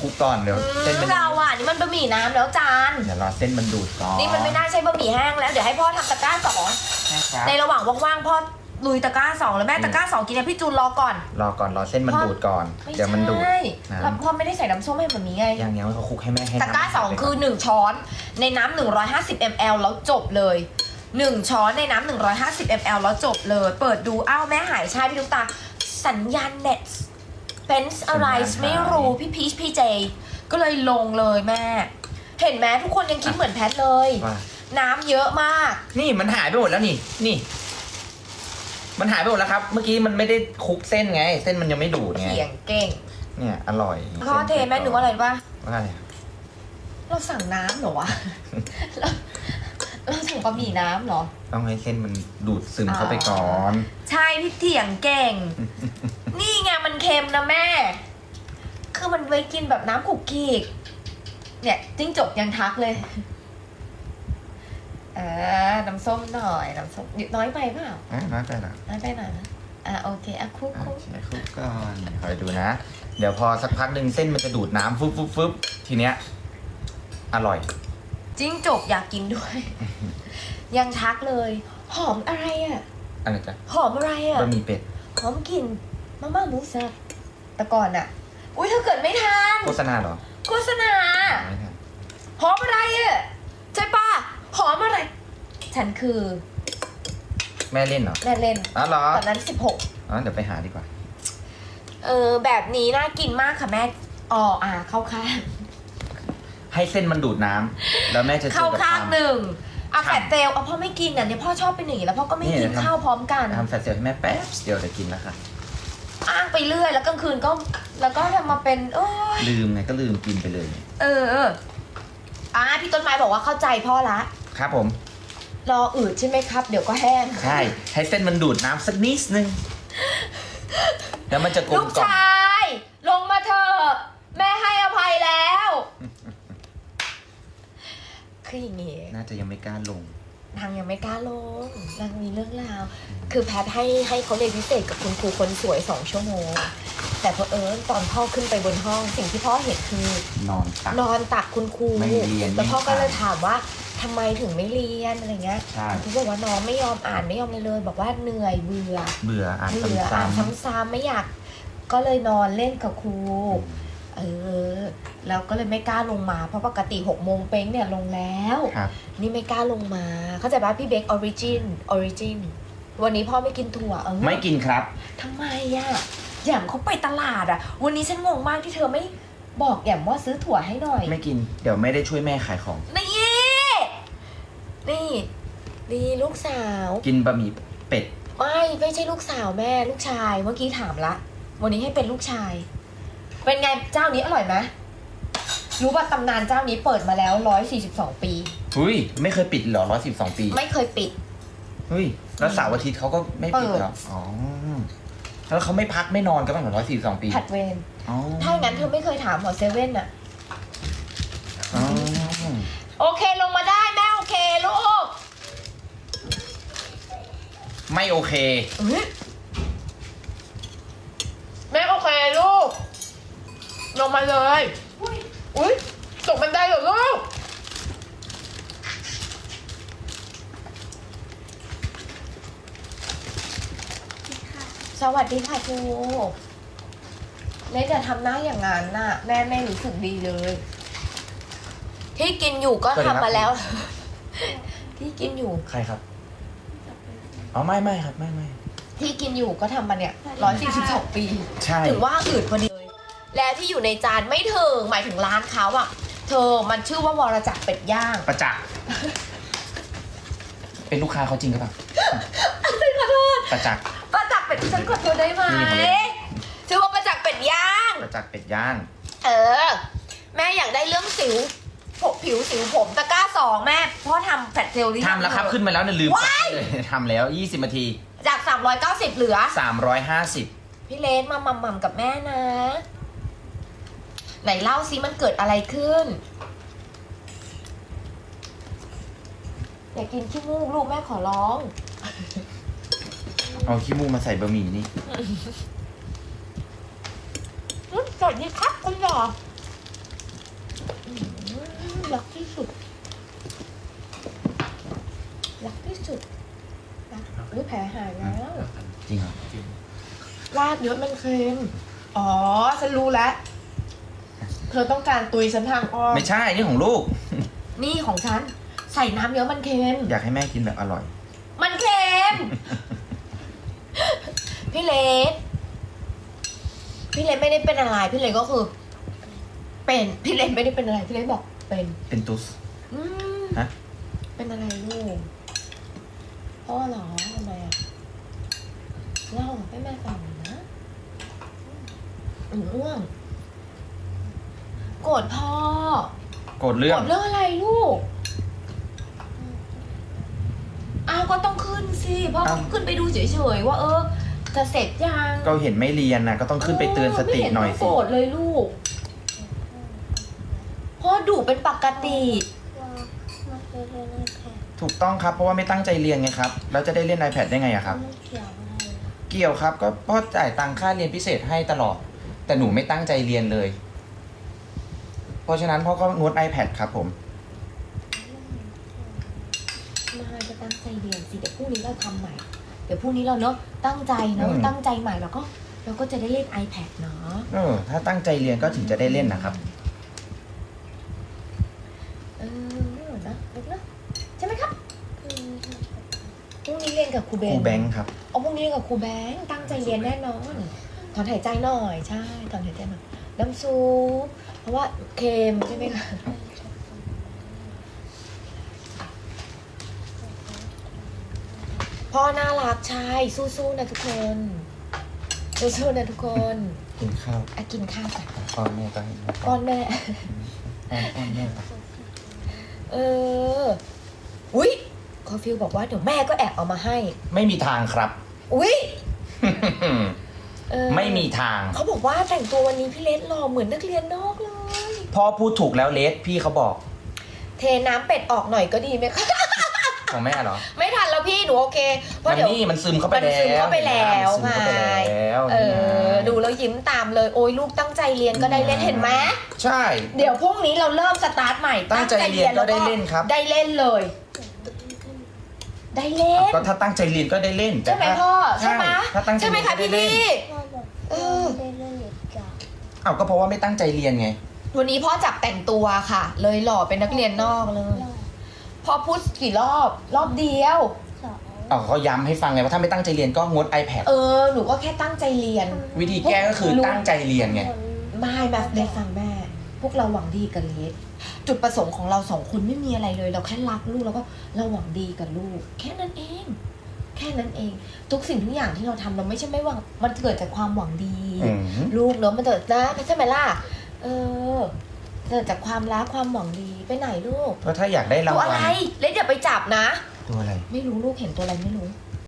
คลุกก่อนเดี๋ยวเส้นอืมัมนเราอะนี่มันบะหมี่น้ำแล้วจาน เดี๋ยวรอเส้นมันดูดก่อนนี่มันไม่น่าใช่บะหมี่แห้งแล้วเดี๋ยวให้พ่อทำตะกร้าสองใช่ครับในระหว่างว่างๆพ่อลุยตะกร้าสองแล้วแม่ตะกร้าสองกินเนี่ยพี่จูนรอก่อน รอก่อนรอเส้นมันดูดก่อนไม่เดี๋ยวมันดูดใช่น้ำแล้วพ่อไม่ได้ใส่น้ำส้มให้แบบนี้ไงอย่างเงี้ยเขาคลุกให้แม่ให้ตะกร้าน้ำสองไปคือ1ช้อน ในน้ำ150 ml แล้วจบเลย1ช้อนในน้ำ150 ml แล้วจบเลย เปิดดูอ้าวแม่หายใช่พี่ลูกตาสัญญาณเน็ต เป็นอะไรไม่รู้ พี่พีชพี่เจ ก็เลยลงเลยแม่ เห็นไหมทุกคนยังคิดเหมือนแพทเลย ว่าน้ำเยอะมาก นี่มันหายไปหมดแล้วนี่ นี่ มันหายไปหมดแล้วครับ เมื่อกี้มันไม่ได้คลุกเส้นไง เส้นมันยังไม่ดูดไง เถียงเก่งเนี่ยอร่อยพ่อเทแม่หนูว่าอะไรรู้ป่ะ ว่าอะไรเราสั่งน้ำเหรอวะ เราเราสั่งบะหมี่น้ำเหรอ ต้องให้เส้นมันดูดซึมเข้าไปก่อน ใช่พี่เถียงเก่งนี่ไง มันเค็มนะแม่ คือมันไว้กินแบบน้ำขุกกีก เนี่ยจิ้งจกยังทักเลยอ่าน้ำส้มหน่อยน้ำส้มน้อยไปเปล่าอะน้อยไปละน้อยไปหน่อยนะอ่าโอเคอะคุกโอคุกเคคลุกก่อนคอยดูนะ เดี๋ยวพอสักพักหนึ่งเส้นมันจะดูดน้ำฟึบฟึบฟึบทีเนี้ย อร่อย จิ้งจกอยากกินด้วย ยังทักเลย หอมอะไรอะอะไรจ๊ะหอมอะไรอะบะหมี่เป็ด หอมกลิ่น มาม่าหมูสับแต่ก่อนอะอุ้ยถ้าเกิดไม่ทันโฆษณาเหรอโฆษณาไม่ทันหอมอะไรอะใช่ปะหอมอะไร ฉันคือ แม่เล่นเหรอแม่เล่นอ๋อเหรอตอนนั้นสิบหกอ๋อเดี๋ยวไปหาดีกว่า เออ แบบนี้น่ากินมากค่ะแม่อ๋ออ่าเข้าข้างให้เส้นมันดูดน้ำแล้วแม่จะเข้ากับข้างควมหนึ่งเอาครับแฟตเซลเอาพ่อไม่กินอะเนี่ยพ่อชอบเป็นอย่างนี้แล้วพ่อก็ไม่นี่กินเดี๋ยวทำข้าวพร้อมกันทำแฟตเซลให้แม่แป๊บเดียวเดี๋ยวกินแล้วค่ะ อ้างไปเรื่อย แล้วกลางคืนก็ แล้วก็ทำมาเป็นเอ้ยลืมไงก็ลืมกินไปเลย เออเอออ่าพี่ต้นไม้บอกว่าเข้าใจพ่อละ ครับผม รออืดใช่ไหมครับ เดี๋ยวก็แห้งใช่ ให้เส้นมันดูดน้ำสักนิดนึง แล้วมันจะกลลูมกกล่อมชาย ลงมาเถอะแม่ให้อภัยแล้ว คืออย่างงี้ น่าจะยังไม่กล้าลง นางยังไม่กล้าลงนางมีเรื่องราว คือแพทให้ให้เขาเรียนพิเศษกับคุณครูคนสวยสองชั่วโมง แต่พอเผอิญตอนพ่อขึ้นไปบนห้องสิ่งที่พ่อเห็นคือ นอนตัก นอนตักคุณครูไม่เรียนแล้วพ่อไม่ก็เลยอ่านถามว่าทำไมถึงไม่เรียนอะไรเงี้ยใช่ คุณครูบอกว่าน้องไม่ยอมอ่านไม่ยอมเลยเลย บอกว่าเหนื่อยเบื่อ เบื่ออ่านเบื่อซ้อ่านซ้ำๆไม่อยาก ก็เลยนอนเล่นกับครูำ เออแล้วก็เลยไม่กล้าลงมา เพราะปกติหกโมงเป้งเนี่ยลงแล้วครับนี่ไม่กล้าลงมา เข้าใจป่ะพี่เบคออริจินออริจินวันนี้พ่อไม่กินถั่วเออไม่กินครับทำไมอะแหย่มเขาไปตลาดอะวันนี้ฉันงงมากที่เธอไม่บอกแหย่มว่าซื้อถั่วให้หน่อย ไม่กิน เดี๋ยวไม่ได้ช่วยแม่ขายของ นี่ นี่นี่ลูกสาว กินบะหมี่เป็ด ไม่ ไม่ใช่ลูกสาวแม่ลูกชาย เมื่อกี้ถามละ วันนี้ให้เป็นลูกชาย เป็นไงเจ้านี้อร่อยไหมรู้ว่าตำนานเจ้านี้เปิดมาแล้วร้อยสี่สิบสองปีหุ้ยไม่เคยปิดเหรอร้อยสิบสองปีไม่เคยปิด เฮ้ยแล้วเสาร์อาทิตย์เขาก็ไม่ปิดเหรออ๋อแล้วเขาไม่พักไม่นอนกันบ้างเหรอร้อยสี่สองปีผัดเวรอ๋อถ้าอย่างนั้นเธอไม่เคยถามหมอเซเว่นอะอ๋อโอเคลงมาได้แม่โอเคลูก ไม่โอเค อุ๊ยแม่โอเคลูก ลงมาเลยอุ้ยตกบันไดเหรอลูกสวัสดีค่ะครูเล็กจะทำหน้าอย่างนั้นน่ะ แม่ไม่รู้สึกดีเลย ที่กินอยู่ก็สวัสดีครับทำมาแล้ว ที่กินอยู่ ใครครับอ๋อไม่ไม่ครับไม่ไม่ที่กินอยู่ก็ทำมาเนี่ยร้อยสี่สิบสองปี ใช่ ถึงว่าอืดพอดีเลย แล้วที่อยู่ในจานไม่ถึงหมายถึงร้านเขาอะเธอมันชื่อว่าวรจักรเป็ดย่าง ประจักษ์ เป็นลูกค้าเขาจริงหรือเปล่าขอโทษประจักษ์ ประจักษ์เป็ดฉันขอโทษได้ไหมนี่คนนี้ชื่อว่าประจักษ์เป็ดย่าง ประจักษ์เป็ดย่าง เออ แม่อยากได้เรื่องสิวผมผิวสิวผมตะกร้าสองแม่พ่อทำแฟตเซลล์หรือยัง ทำแล้วครับขึ้นมาแล้วเนี่ยลืมกดเลยทำแล้ว 20นาที จาก 390 เหลือ 350 พี่เลนมามัมมัมกับแม่นะ ไหนเล่าซิมันเกิดอะไรขึ้น อย่ากินขี้มูกลูกแม่ขอร้อง เอาขี้มูกมาใส่บะหมี่นี่อืมสวัสดีครับคุณหมอรักที่สุด รักที่สุดรักอุ้ยแผลหายแล้ว จริงเหรอลาดเยอะมันเค็ม อ๋อ ฉันรู้แล้ว เธอต้องการตุยฉันทางอ้อมไม่ใช่นี่ของลูก นี่ของฉัน ใส่น้ำเยอะมันเค็มอยากให้แม่กินแบบอร่อย มันเค็ม พี่เล็กพี่เล็กไม่ได้เป็นอะไร พี่เล็กก็คือ เป็นพี่เล็กไม่ได้เป็นอะไรพี่เล็กบอกเป็นเป็นตุสอืมฮะเป็นอะไรลูกพ่อเหรอทำไมอะเล่าให้แม่ฟังหน่อยนะอืมอ้วง โกรธพ่อ โกรธโกเรื่รองธเรื่องอะไรลูกอ้าวก็ต้องขึ้นสิพ่อก็ขึ้นไปดูเฉยๆว่า เออ จะเสร็จยังก็เห็นไม่เรียนนะก็ต้องขึ้นไปเตือนสติหน่อยไม่เต้งสิ โกรธเลยลูก พ่อดุเป็นปกติมันคือเรื่องแผลถูกต้องครับเพราะว่าไม่ตั้งใจเรียนไงครับแล้วจะได้เล่น iPad ได้ไงอะครับมันเกี่ยวอะไรเกี่ยวครับก็พ่อจ่ายตังค่าเรียนพิเศษให้ตลอด แต่หนูไม่ตั้งใจเรียนเลย เพราะฉะนั้นพ่อก็งด iPad ครับผม มาจะตั้งใจเรียนสิเดี๋ยวพรุ่งนี้เราทำใหม่ เดี๋ยวพรุ่งนี้เราเนาะตั้งใจเนาะอืม ตั้งใจใหม่เราก็เราก็จะได้เล่น iPad เนาะเออถ้าตั้งใจเรียนก็ถึงจะได้เล่นนะครับ เออนะลูกนะใช่ไหมครับคือพรุ่งนี้เรียนกับครูเบคนรูแบงค์ครับ เอาพรุ่งนี้เรียนกับครูแบงค์ตั้งใจเรียนแน่นอนถอนหายใจหน่อยใช่ถอนหายใจหน่อยน้ำซุปเพ ราะว่าเค็มใช่ไหมคะพ่อน่ารักใช่สู้ๆนะทุกคนสู้ๆนะทุกคนกินข้าวอะกินข้าวกันป้อนแม่ก็ให้ป้อนแม่ป้อนป้อนแม่ครับเอออุ๊ยคอฟิลบอกว่าเดี๋ยวแม่ก็แอบเอามาให้ ไม่มีทางครับ อุ๊ยเออไม่มีทาง เขาบอกว่าแต่งตัววันนี้พี่เลสหล่อเหมือนนักเรียนนอกเลย พ่อพูดถูกแล้วเลสพี่เขาบอก เทน้ำเป็ดออกหน่อยก็ดีไหมคะ ของแม่เหรอไม่ทันแล้วพี่หนูโอเค เพราะมันเดี๋ยว นี่มันซึมเข้าไปมันแล้วซึมเข้าไปแล้วมันซึมเข้าไปไง แล้วเออนี่ไงดูแล้วยิ้มตามเลยโอ้ยลูกตั้งใจเรียนก็ได้เล่นเห็นไหมใช่ เดี๋ยวพรุ่งนี้เราเริ่มสตาร์ทใหม่ตั้งใจเรียนก็ได้เล่นครับ ได้เล่นเลย ได้เล่น ก็ถ้าตั้งใจเรียนก็ได้เล่นแต่ใช่ไหมถ้าพ่อใช่ไหมถ้าตั้งใจใช่ไหมเรียนคะก็ได้พี่เล่นพี่ พ่อบอกเออได้เรื่องเหตุการณ์อ้าวก็เพราะว่าไม่ตั้งใจเรียนไง วันนี้พ่อจับแต่งตัวค่ะ เลยหล่อเป็นนักเรียนนอกเลย พ่อพูดกี่รอบรอบเดียวสองอ้าวเขาย้ำให้ฟังไงว่าถ้าไม่ตั้งใจเรียนก็งด iPad เออหนูก็แค่ตั้งใจเรียน วิธีแก้ก็คือตั้งใจเรียนไง ไม่แบบเลสฟังแม่ พวกเราหวังดีกับเลสจุดประสงค์ของเราสองคนไม่มีอะไรเลย เราแค่รักลูกแล้วก็เราหวังดีกับลูก แค่นั้นเอง แค่นั้นเอง ทุกสิ่งทุกอย่างที่เราทำเราไม่ใช่ไม่หวังมันเกิดจากความหวังดี อืม ลูกเนาะมันเกิดนะใช่ไหมล่ะ เออเกิดจากความรักความหวังดีไปไหนลูกก็ถ้าอยากได้ราตังววัอะลไรเลสอย่าไปจับนะ ตัวอะไร ไม่รู้ลูกเห็นตัวอะไรไม่รู้อ